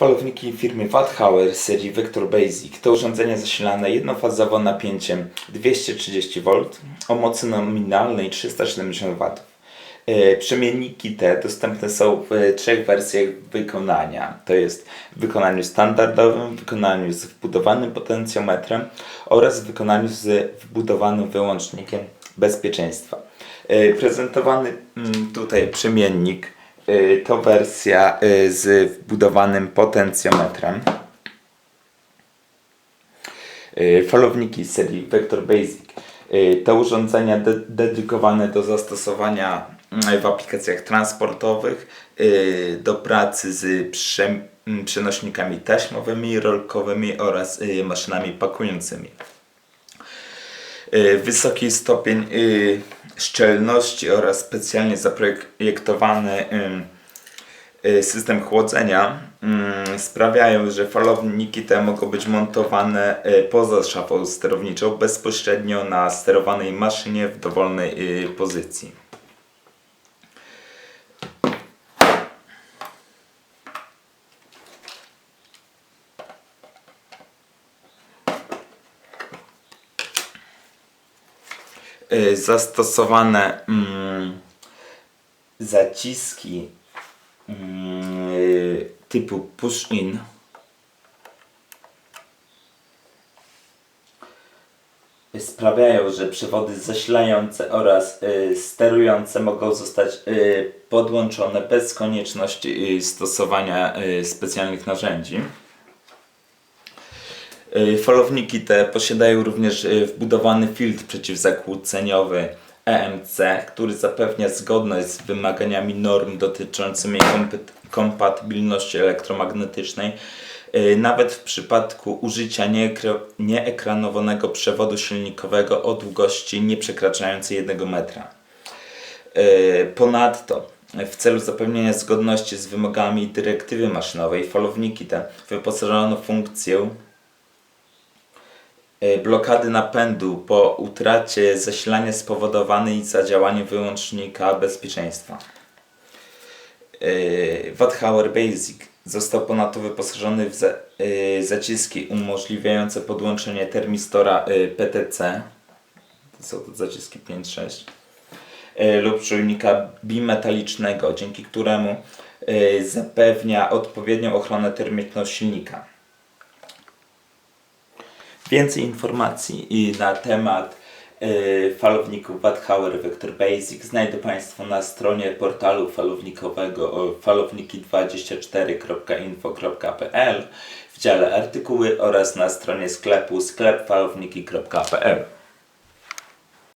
Falowniki firmy Wathauer serii Vector Basic to urządzenia zasilane jednofazowo napięciem 230V o mocy nominalnej 370 W. E, Przemienniki te dostępne są w trzech wersjach wykonania. To jest w wykonaniu standardowym, w wykonaniu z wbudowanym potencjometrem oraz w wykonaniu z wbudowanym wyłącznikiem bezpieczeństwa. E, Prezentowany mm, tutaj przemiennik to wersja y, z wbudowanym potencjometrem. Y, Falowniki z serii Vector Basic y, to urządzenia de- dedykowane do zastosowania mm, w aplikacjach transportowych, y, do pracy z prze- m, przenośnikami taśmowymi, rolkowymi oraz y, maszynami pakującymi. Y, Wysoki stopień y, szczelności oraz specjalnie zaprojektowany y, system chłodzenia sprawiają, że falowniki te mogą być montowane y, poza szafą sterowniczą bezpośrednio na sterowanej maszynie w dowolnej y, pozycji. Zastosowane mm, zaciski mm, y, typu push-in sprawiają, że przewody zasilające oraz y, sterujące mogą zostać y, podłączone bez konieczności y, stosowania y, specjalnych narzędzi. Y, Falowniki te posiadają również y, wbudowany filtr przeciwzakłóceniowy EMC, który zapewnia zgodność z wymaganiami norm dotyczącymi kompatybilności elektromagnetycznej, y, nawet w przypadku użycia nieekra- nieekranowanego przewodu silnikowego o długości nieprzekraczającej 1 metra. Ponadto w celu zapewnienia zgodności z wymogami dyrektywy maszynowej falowniki te wyposażono w funkcję blokady napędu po utracie zasilania spowodowanej zadziałaniem wyłącznika bezpieczeństwa. Yy, Wathauer Basic został ponadto wyposażony w yy, zaciski umożliwiające podłączenie termistora PTC. Są to zaciski 5-6 yy, lub czujnika bimetalicznego, dzięki któremu zapewnia odpowiednią ochronę termiczną silnika. Więcej informacji na temat y, falowników Wathauer Vector Basic znajdą Państwo na stronie portalu falownikowego o falowniki24.info.pl w dziale artykuły oraz na stronie sklepu sklepfalowniki.pl